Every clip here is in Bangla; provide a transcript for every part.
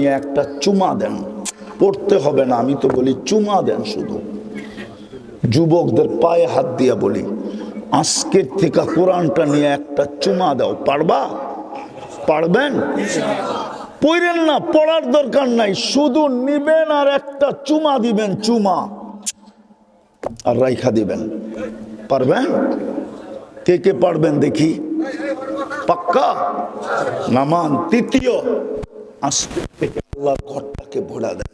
নিয়ে একটা চুমা দেন। পড়তে হবে না, আমি তো বলি চুমা দেন শুধু। যুবকদের পায়ে হাত দিয়া বলি, আজকের থেকে কোরআনটা নিয়ে একটা চুমা দাও, পারবা? পারবেন? পড়েন না, পড়ার দরকার নাই, শুধু নিবেন আর একটা চুমা দিবেন, চুমা। আর রাইখা দিবেন। পারবেন? কে কে পারবেন দেখি? পাক্কা? নামান তৃতীয় আজকে থেকে আল্লাহর ঘরটাকে ভোড়া দেন।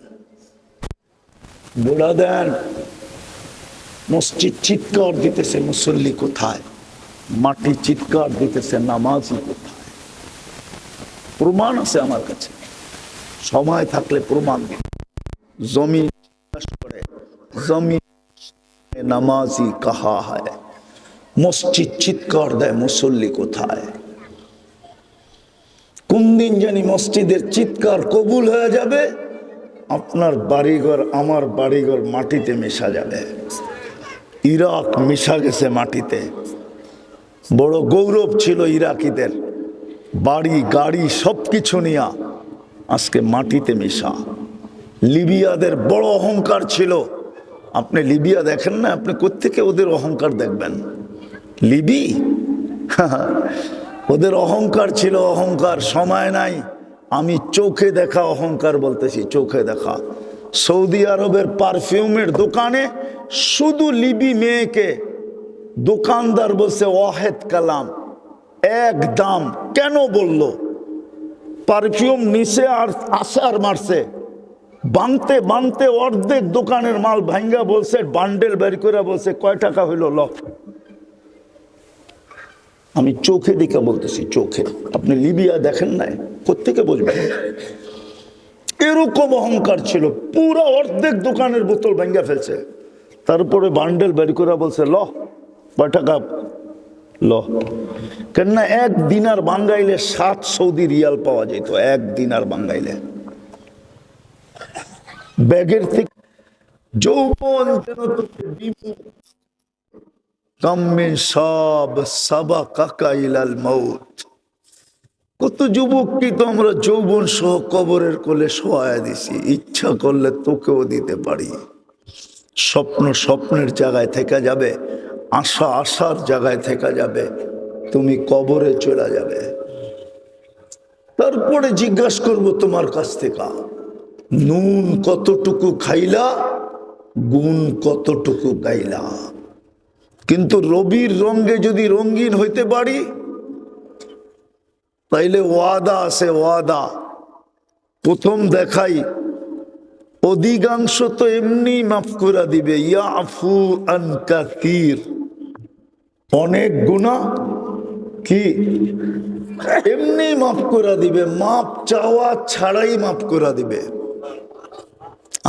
ভোড়া দেন। মসজিদ চিৎকার দিতেছে, মুসল্লি কোথায়? মাটি চিৎকার দিতেছে, নামাজি কোথায়? প্রমাণ আছে আমার কাছে। সময় থাকলে প্রমাণ জমি করে জমি নামাজি কাহা হয়? মসজিদ চিৎকার দেয়, মুসল্লি কোথায়? কোন দিন জানি মসজিদের চিৎকার কবুল হয়ে যাবে? আপনার বাড়িঘর আমার বাড়িঘর মাটিতে মেশা যাবে। ইরাক মিশা গেছে মাটিতে। বড় গৌরব ছিল ইরাকিদের। বাড়ি, গাড়ি সব কিছু নিয়া আজকে মাটিতে মেশা। লিবিয়াদের বড় অহংকার ছিল। আপনি লিবিয়া দেখেন না, আপনি কোত্থেকে ওদের অহংকার দেখবেন? লিবি? ওদের অহংকার ছিল, অহংকার সময় নাই। আমি চোখে দেখা অহংকার বলতেছি, চোখে দেখা। সৌদি আরবের পারফিউমের দোকানে শুধু লিবি মেয়েকে দোকানদার বলছে, ওয়াহেদ কালাম। এক দাম কেন বলল? পারফিউম নিচে আর আসে আর মারছে। বানতে বানতে অর্ধেক দোকানের মাল ভাঙ্গা বলছে, বান্ডেল বের করে বলছে, কয় টাকা হইল? ল। আমি চোখে দিকে বলতেছি, চোখে। আপনি লিবিয়া দেখেন নাই? কোথেকে বুঝবেন? এরকম অহংকার ছিল, পুরো অর্ধেক দোকানের বোতল ভেঙ্গা ফেলছে। তারপরে বান্ডেল বের করে বলছে, ল টাকা ল। কেননা এক দিনার বাঙ্গাইলে সাত সৌদি রিয়াল পাওয়া যেত, এক দিনার বাঙ্গাইলে। ব্যাগের থেকে যৌবন যেন বিমুখ কাম্মিন সব সাবা কাকা ইলাল মৌত কত যুবক কি তো আমরা যৌবন সহ কবরের কোলে শোয়া দিছি, ইচ্ছা করলে তোকেও দিতে পারি। স্বপ্ন স্বপ্নের জায়গায় থেকে যাবে, আশা আশার জায়গায় থেকে যাবে, তুমি কবরে চলে যাবে। তারপরে জিজ্ঞাসা করব তোমার কাছ থেকে, নুন কতটুকু খাইলা, গুণ কতটুকু গাইলা? কিন্তু রবির রঙ্গে যদি রঙ্গিন হইতে পারি, তাইলে ওয়াদা আছে ওয়াদা। প্রথম দেখাই, অধিকাংশ তো এমনি মাফ করে দিবে, ইয়াফু আনকাতির অনেক গুণা কি? এমনি মাফ করে দিবে, মাপ চাওয়া ছাড়াই মাফ করে দিবে।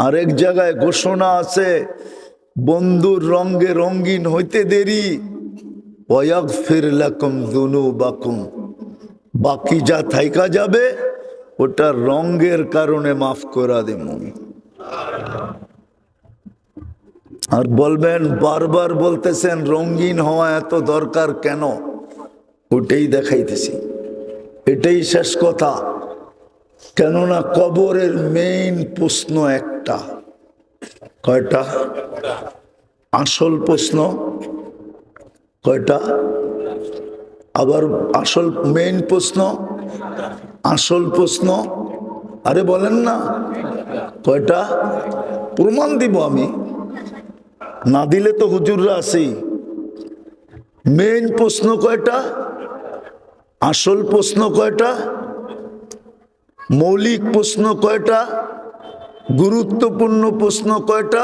আরেক জায়গায় ঘোষণা আছে বন্ধুর রঙ্গে রঙ্গিন হইতে দেরি। ওয়াগফির লাকুম যুনুবাকুম। বাকি যা থাইকা যাবে, ওটা রঙ্গের কারণে মাফ করা দেব। আর বলবেন, বারবার বলতেছেন রঙ্গিন হওয়া এত দরকার কেন? ওটাই দেখাইতেছি। এটাই শেষ কথা। কেননা কবরের মেইন প্রশ্ন একটা। কয়টা? আসল প্রশ্ন। কয়টা? আবার আসল মেইন প্রশ্ন। আসল প্রশ্ন। আরে বলেন না। কয়টা? প্রমাণ দিব আমি। না দিলে তো হুজুররা আছেই। মেইন প্রশ্ন কয়টা? আসল প্রশ্ন কয়টা? মৌলিক প্রশ্ন কয়টা? গুরুত্বপূর্ণ প্রশ্ন কয়টা?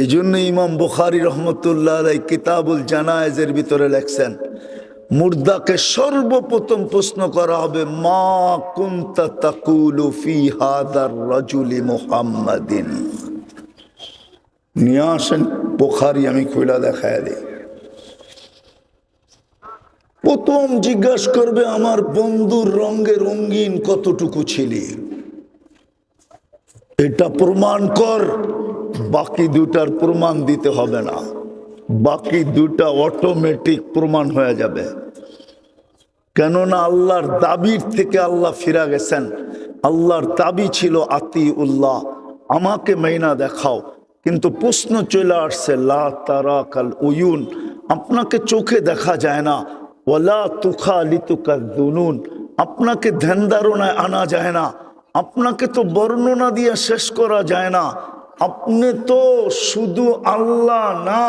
এই জন্য ইমাম বুখারি রহমতুল্লাহ আলাই কিতাবুল জানায়েজের ভিতরে লেখছেন, মুর্দাকে সর্বপ্রথম প্রশ্ন করা হবে, মা কুন্তা তাকুলু রাজুলি নিয়ে আসেন বুখারি, আমি খুলা দেখায় দিই। প্রথম জিজ্ঞাসা করবে, আমার বন্ধুর রঙে রঙিন কতটুকু ছিলি? এটা প্রমাণ কর, বাকি দুটার প্রমাণ দিতে হবে না। বাকি দুটা অটোমেটিক প্রমাণ হয়ে যাবে। কেননা আল্লাহর দাবির থেকে আল্লাহ ফিরা গেছেন। আল্লাহর দাবি ছিল আতি উল্লাহ আমাকে মেইনা দেখাও। কিন্তু প্রশ্ন চলে আসছে, লা তারা কাল উয়ুন, আপনাকে চোখে দেখা যায় না। ওলা তুখা লিতুকা দুনুন আপনাকে ধ্যান ধারণায় আনা যায় না। আপনাকে তো বর্ণনা দিয়ে শেষ করা যায় না। আপনি তো শুধু আল্লাহ না,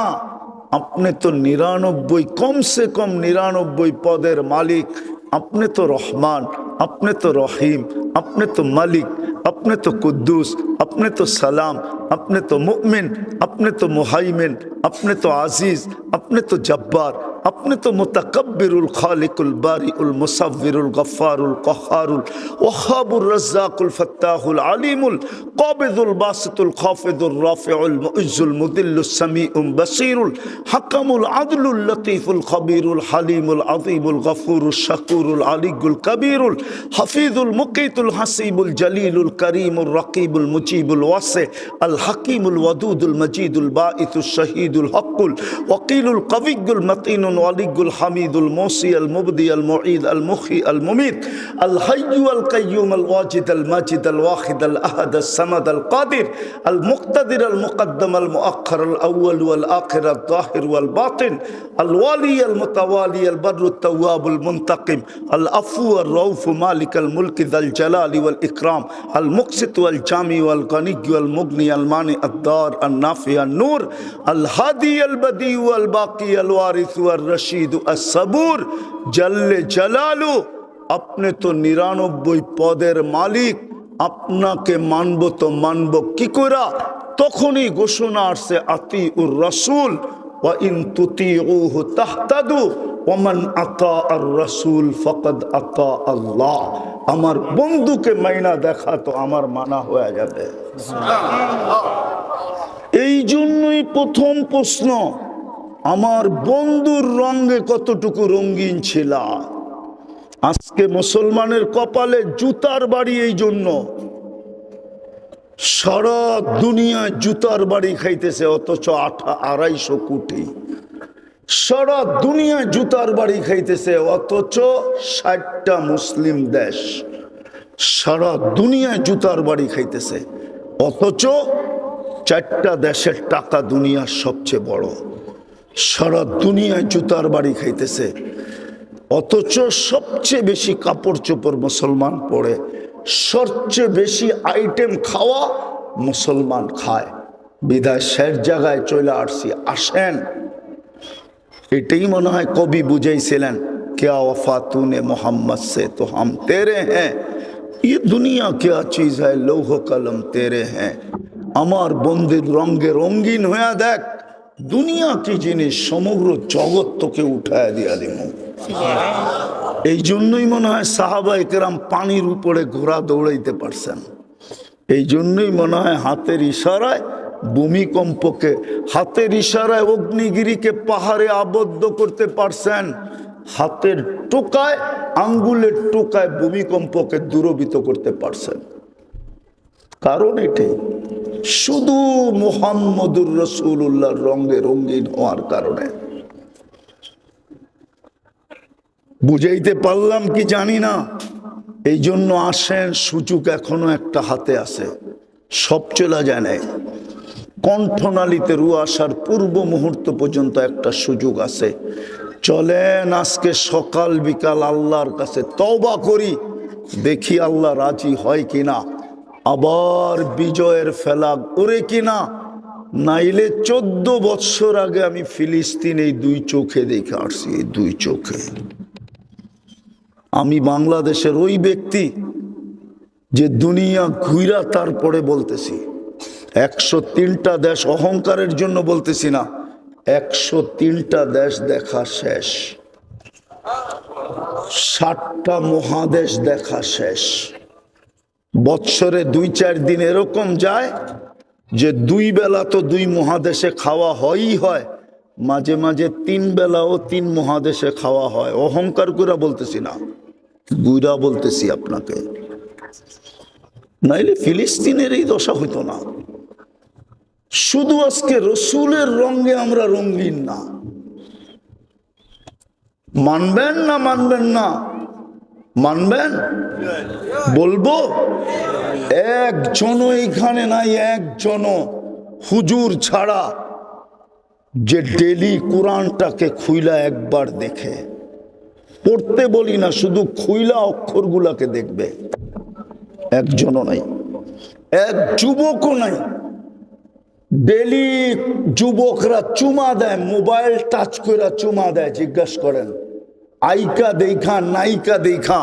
আপনি তো নিরানব্বই, কমসে কম নিরানব্বই পদের মালিক। আপনি তো রহমান। আপনি তো রহিম, আপনি তো মালিক, আপনি তো কুদ্দুস, আপনি তো সালাম, আপনি তো মুমিন, আপনি তো মুহাইমিন, আপনি তো আজিজ, আপনি তো জব্বার, আপনি তো মুতাকব্বিরুল খালিকুল বারিউল মুসাব্বিরুল গফফারুল কহারুল, ওয়াহাবুর রাজ্জাকুল ফাত্তাহুল আলিমুল, কাবিদুল বাসিতুল খাফিদুর রাফিউল মুইজ্জুল মুদিল্লুস সামিউম বাসিরুল, হাকামুল আদলুল লতিফুল খবিরুল হালিমুল আযীমুল গফুরুল শাকুরুল আলিগুল কবিরুল হাফিজুল মুকিতুল হাসিবুল জলিলুল করিমুল রকিবুল মুজিবুল ওয়াসে আল হাকিমুল ওয়াদুদুল মজিদুল বাঈতুল শহীদুল হকুল ওকিলুল কবিগুল মতিনুল ওয়ালিগুল হামিদুল মোসি আল মুবদি আল মুঈদ আল মুখি আল মুমিত, আল হাইয়ু আল কাইয়ুম আল ওয়াজিদ আল মাজিদ আল ওয়াহিদ আল আহাদ আল সামাদ আল কাদির, আল মুক্তাদির আল মুকদ্দম আল মুআক্ষর আল আউয়াল ওয়াল আখির আল জাহির ওয়াল বাতিন, আল ওয়ালি আল মুতাওয়ালি আল বর التواب المنتقم العفو الروف مالك الملك ذا الجلال والإكرام المقسط والجامع والغني والمغني المانع الدار النافع النور الهادي البديع والباقي الوارث والرشيد الصبور جل جلاله আপনি তো নিরানব্বই পদের মালিক আপনাকে মানব তো মানব কি করা তখনই ঘোষণা আসছে আতি উর রসুল ওয়া ইন তুতিউহু তাহতাদু ওমান আতা আর রসুল ফকদ আতা আল্লাহ। আমার বন্ধুকে মাইনা দেখা তো আমার মানা হয়ে যাবে। এই জন্যই প্রথম প্রশ্ন, আমার বন্ধুর রঙে কতটুকু রঙিন ছিল? আজকে মুসলমানের কপালে জুতার বাড়ি এই জন্য। সারা দুনিয়ায় জুতার বাড়ি খাইতেছে, অথচ আঠা আড়াইশো কোটি। সারা দুনিয়ায় জুতার বাড়ি খাইতেছে, অথচ ষাটটা মুসলিম দেশ সারা দুনিয়ায় জুতার বাড়ি খাইতেছে, অথচ চারটা দেশের টাকা দুনিয়ার সবচেয়ে বড়। সারা দুনিয়ায় জুতার বাড়ি খাইতেছে, অথচ সবচেয়ে বেশি কাপড় চোপড় মুসলমান পরে, সবচেয়ে বেশি আইটেম খাওয়া মুসলমান খায়। বিদায় শেষ জায়গায় চলে আসছি, আসেন। এটাই মনে হয় কবি বুঝাইছিলেন क्या वफा तूने मोहम्मद से तो हम तेरे हैं ये दुनिया क्या चीज है लौह कलम तेरे हैं আমার বন্ধুর রঙ্গে রঙ্গিন হয়ে দেখ দুনিয়া কি জিনিস সমগ্র জগৎ তোকে উঠায় দিয়া দিব এই জন্যই মনে হয় সাহাবা একরাম পানির উপরে ঘোড়া দৌড়াইতে পারছেন এই জন্যই মনে হয় হাতের ইশারায় ভূমিকম্পকে, হাতের ইশারায় অগ্নিগিরিকে পাহাড়ে আবদ্ধ করতে পারছেন। হাতের টোকায়, আঙ্গুলের টোকায় ভূমিকম্পকে দূরবিত করতে পারছেন। কারণ এটাই শুধু মোহাম্মদুর রসুল্লাহর রঙে রঙিন হওয়ার কারণে। বুঝাইতে পারলাম কি জানি না। এই জন্য আসেন, সুযোগ এখনও একটা হাতে আছে। সব চলে যায় নাই। কণ্ঠনালীতে রু আসার পূর্ব মুহূর্ত পর্যন্ত একটা সুযোগ আছে। চলেন আজকে সকাল বিকাল আল্লাহর কাছে তওবা করি, দেখি আল্লাহ রাজি হয় কিনা। আবার বিজয়ের ফেলা করে কিনা। নাইলে চোদ্দ বৎসর আগে আমি ফিলিস্তিন এই দুই চোখে দেখে আসছি, এই দুই চোখে। আমি বাংলাদেশের ওই ব্যক্তি যে দুনিয়া ঘুইরা তারপরে বলতেছি। একশো তিনটা দেশ অহংকারের জন্য বলতেছি না। একশো তিনটা দেশ দেখা শেষ। ষাটটা মহাদেশ দেখা শেষ। বৎসরে দুই চার দিন এরকম যায় যে দুই বেলা তো দুই মহাদেশে খাওয়া হয়ই হয়। মাঝে মাঝে তিন বেলাও তিন মহাদেশে খাওয়া হয়। অহংকার করে বলতেছি না। গুইরা বলতেছি আপনাকে। নাইলে ফিলিস্তিনের এই দশা হইতো না। শুধু আজকে রসুলের রঙে আমরা রঙিন না। মানবেন না মানবেন না? মানবেন? বলব? একজনও এখানে নাই, একজনও হুজুর ছাড়া যে ডেলি কোরআনটাকে খুইলা একবার দেখে। পড়তে বলি না, শুধু খুইলা অক্ষরগুলাকে দেখবে। একজনও নাই, এক যুবকও নাই। ডেলি যুবকরা চুমা দেয়, মোবাইল টাচ করে চুমা দেয়, জিজ্ঞাসা করেন, আইকা দেখা নায়িকা দেখা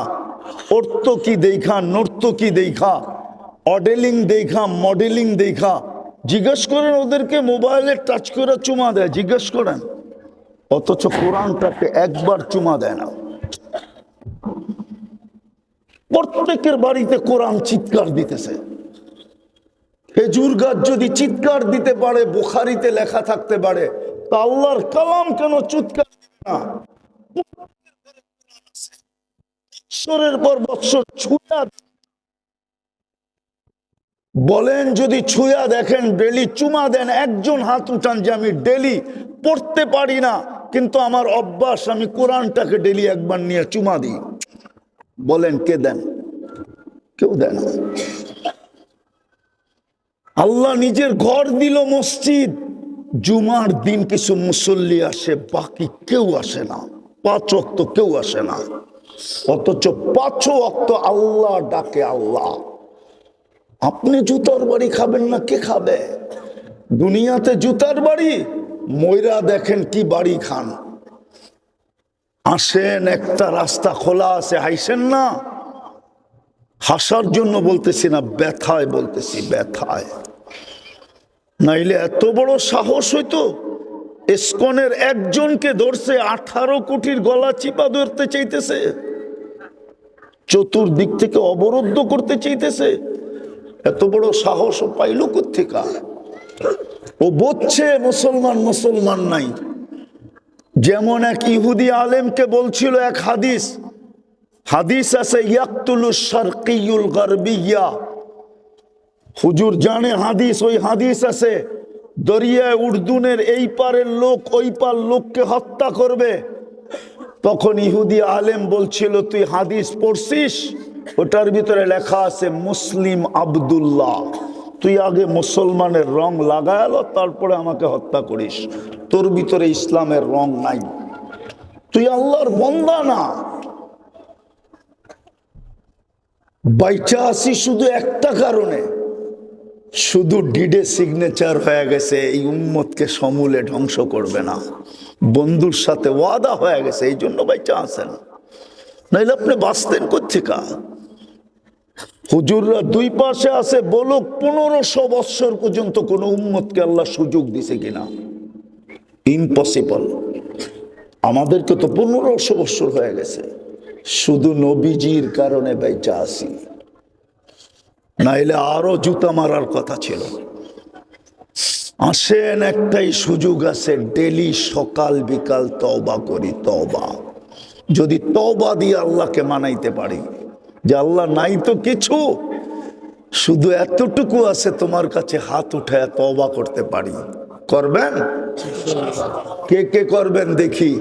অর্থ কি দেখা নর্ত কি দেখা অডেলিং দেখা মডেলিং দেখা জিজ্ঞেস করেন ওদেরকে, মোবাইলে টাচ করে চুমা দেয়, জিজ্ঞেস করেন, অথচ কোরআনটাকে একবার চুমা দেয় না। প্রত্যেকের বাড়িতে কোরআন চিৎকার দিতেছে। খেজুর গাছ যদি চিৎকার দিতে পারে, বুখারিতে লেখা থাকতে পারে, তা আল্লাহর কালাম কেন চিৎকার না? বৎসরের পর বৎসর ছুঁয়া বলেন, যদি ছুঁয়া দেখেন, ডেলি চুমা দেন, একজন হাত উঠান যে আমি ডেলি পড়তে পারি না, কিন্তু আমার অভ্যাস, আমি কোরআনটাকে ডেলি একবার নিয়ে চুমা দিই। বলেন, কে দেন? কেউ দেন আল্লাহ নিজের ঘর দিল মসজিদ। জুমার দিন কিছু মুসল্লি আসে, বাকি কেউ আসে না। পাঁচ অক্ত কেউ আসে না। অথচ পাঁচ অক্ত আল্লাহ ডাকে আল্লাহ। আপনি জুতার বাড়ি খাবেন না কে খাবে? দুনিয়াতে জুতার বাড়ি, ময়রা দেখেন কি বাড়ি খান। আসেন, একটা রাস্তা খোলা আছে, হাইসেন না? হাসার জন্য বলতেছি না, ব্যথায় বলতেছি, ব্যথায়। নাইলে এত বড় সাহস হইতো, এসকনের একজনকে ধরছে, আঠারো কোটির গলা চিপা ধরতে চাইতেছে, চতুর্দিক থেকে অবরুদ্ধ করতে চাইতেছে, এত বড় সাহস পাইল কোথেকা ও বলছে, মুসলমান মুসলমান নাই। যেমন এক ইহুদি আলেমকে বলছিল এক হাদিস হাদিস আছে, ইয়াকতুলু হুজুর জানে হাদিস, ওই হাদিস আছে, দরিয়ায় উর্দুনের এই পারের লোক ওই পার লোককে হত্যা করবে। তখন ইহুদি আলেম বলছিল, তুই হাদিস পড়ছিস? ওটার ভিতরে লেখা আছে, মুসলিম আবদুল্লাহ। তুই আগে মুসলমানের রং লাগায়ালো তারপরে আমাকে হত্যা করিস। তোর ভিতরে ইসলামের রং নাই। তুই আল্লাহর বন্দা না। বাইচা আসি শুধু একটা কারণে। শুধু ডিডে সিগনেচার হয়ে গেছে, এই উম্মতকে সমূলে ধ্বংস করবে না। বন্ধুর সাথে ওয়াদা হয়ে গেছে, এই জন্য বাইচা আসেন নাইলে আপনি বাঁচতেন কোথেকা হুজুররা দুই পাশে আছে, বলুক পনেরোশো বৎসর পর্যন্ত কোন উম্মতকে আল্লাহ সুযোগ দিছে কিনা। ইম্পসিবল আমাদেরকে তো পনেরোশো বৎসর হয়ে গেছে। শুধু নবীজির কারণে বেচা আসি নাইলে আরও জুতা মারার কথা ছিল। আসেন একটাই সুযোগ আছে ডেলি সকাল বিকাল তবা করি, তওবা। যদি তওবা দিয়ে আল্লাহকে মানাইতে পারি, যে আল্লাহ নাই তো কিছু, শুধু এতটুকু আছে তোমার কাছে হাত উঠে তওবা করতে পারি। করবেন? কে কে করবেন দেখি।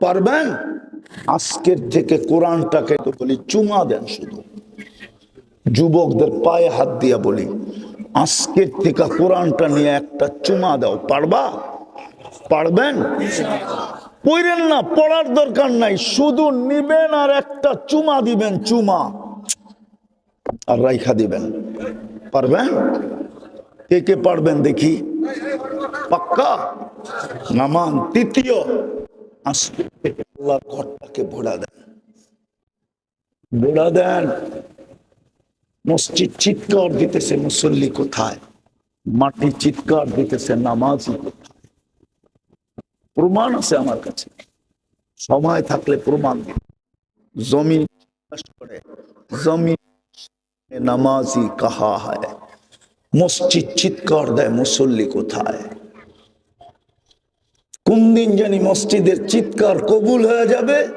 পারবেন? আজকের থেকে কোরআনটাকে তো বলি, চুমা দেন শুধু। যুবকদের পায়ে হাত দিয়া বলি, আজকের থেকে কোরআনটা নিয়ে একটা চুমা দাও, পারবা? পারবেন? পড়েন না, পড়ার দরকার নাই, শুধু নিবেন আর একটা চুমা দিবেন, চুমা। আর রাইখা দিবেন। পারবেন? কে কে পারবেন দেখি? পাক্কা? নামান তৃতীয়। আল্লাহর ঘরটাকে ভোড়া দেন। ভোড়া দেন। মসজিদ চিৎকার দিতেছে, মুসল্লি কোথায়? মাটি চিৎকার দিতেছে, নামাজি কোথায়? প্রমাণ আছে আমার কাছে। সময় থাকলে প্রমাণ জমি করে, জমিন নামাজি কাহা হয়? মসজিদ চিৎকার দেয়, মুসল্লি কোথায়? কোন দিন জানি মসজিদের চিৎকার কবুল হয়ে যাবে?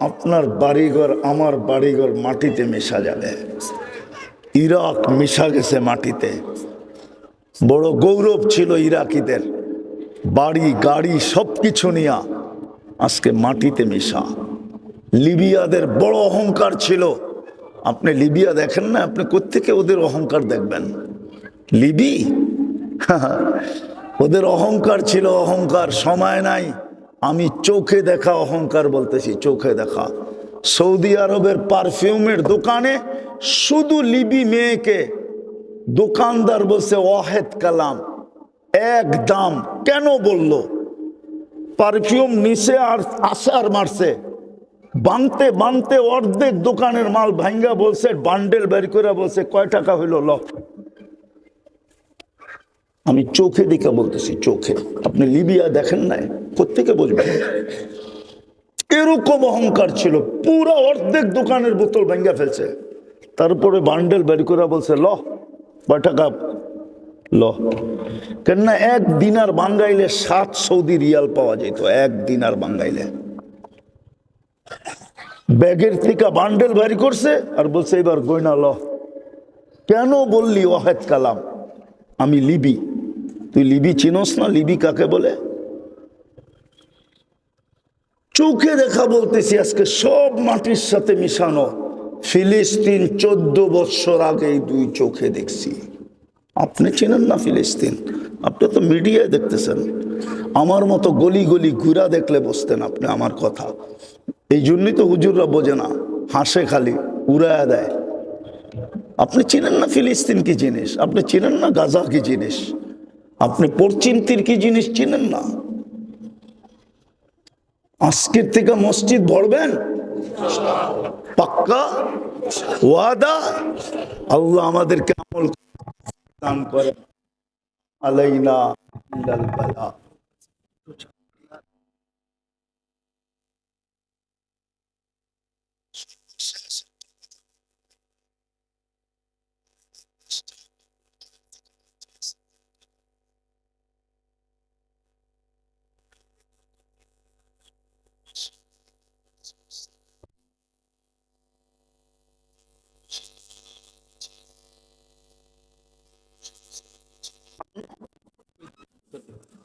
আপনার বাড়িঘর আমার বাড়িঘর মাটিতে মেশা যাবে। ইরাক মিশা গেছে মাটিতে। বড় গৌরব ছিল ইরাকিদের। বাড়ি, গাড়ি সব কিছু নিয়া আজকে মাটিতে মেশা। লিবিয়াদের বড় অহংকার ছিল। আপনি লিবিয়া দেখেন না, আপনি কোত্থেকে ওদের অহংকার দেখবেন? লিবি? ওদের অহংকার ছিল, অহংকার সময় নাই। আমি চোখে দেখা অহংকার বলতেছি, চোখে দেখা। সৌদি আরবের পারফিউমের দোকানে শুধু লিবি মেয়েকে দোকানদার বলছে, ওয়াহেদ কালাম। এক দাম কেন বলল? পারফিউম নিচে আর আসার মারছে। বানতে বানতে অর্ধেক দোকানের মাল ভাঙ্গা বলছে, বান্ডেল বের করে বলছে, কয় টাকা হইল? ল। আমি চোখে দিকে বলতেছি, চোখে। আপনি লিবিয়া দেখেন নাই? কোথেকে বুঝবেন এরকম অহংকার ছিল, পুরো অর্ধেক দোকানের বোতল ভেঙে ফেলছে। তারপরে বান্ডেল বের করে বলছে, ল টাকা ল। কেননা এক দিনার বাঙ্গাইলে সাত সৌদি রিয়াল পাওয়া যেত, এক দিনার বাঙ্গাইলে। ব্যাগের থেকে বান্ডেল ভারী করছে আর বলছে, এবার গয়না ল। কেন বললি, ওয়াহেদ কালাম, আমি লিবি? তুই লিবি চিনোস না, লিবি কাকে বলে? চোখে দেখা বলতেছি আজকে সব মাটির সাথে মিশানো। ফিলিস্তিন চোদ্দ বৎসর আগে দুই চোখে দেখছি। আপনি চেনেন না ফিলিস্তিন? আপনি তো মিডিয়ায় দেখতেছেন। আমার মতো গলি গলি ঘুরা দেখলে বসতেন আপনি আমার কথা। এই জন্যই তো হুজুররা বোঝে না, হাসে খালি, উড়ায় দেয়। আপনি চিনেন না ফিলিস্তিন কি জিনিস? আপনি চিনেন না গাজা কি জিনিস? আপনি পরচিন্তির কি জিনিস চিনেন না? আজকের থেকে মসজিদ ভরবেন? পাক্কা? ওয়াদা? আল্লাহ আমাদেরকে আমল দান করে আলাইনা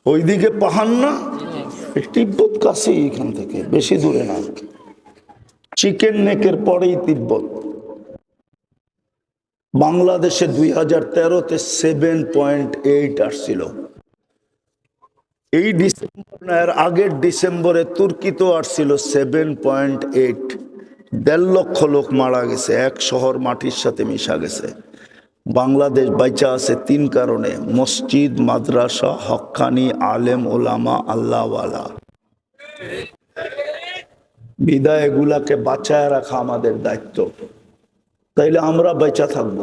ওইদিকে পাহাড় না তিব্বত কাছে এখান থেকে, বেশি দূরে না। চিকেন নেকের পরেই তিব্বত। বাংলাদেশে দুই হাজার তেরোতে সেভেন পয়েন্ট এইট আসছিল। এই ডিসেম্বর আগের ডিসেম্বরে তুর্কিতেও আসছিল সেভেন পয়েন্ট এইট দেড় লক্ষ লোক মারা গেছে, এক শহর মাটির সাথে মিশা গেছে। বাংলাদেশ বাইচা আছে তিন কারণে, মসজিদ, মাদ্রাসা হক্কানি আলেম, ওলামা, আল্লাহওয়ালা। বিদায় এগুলাকে বাঁচায় রাখা আমাদের দায়িত্ব। তাইলে আমরা বেঁচা থাকব।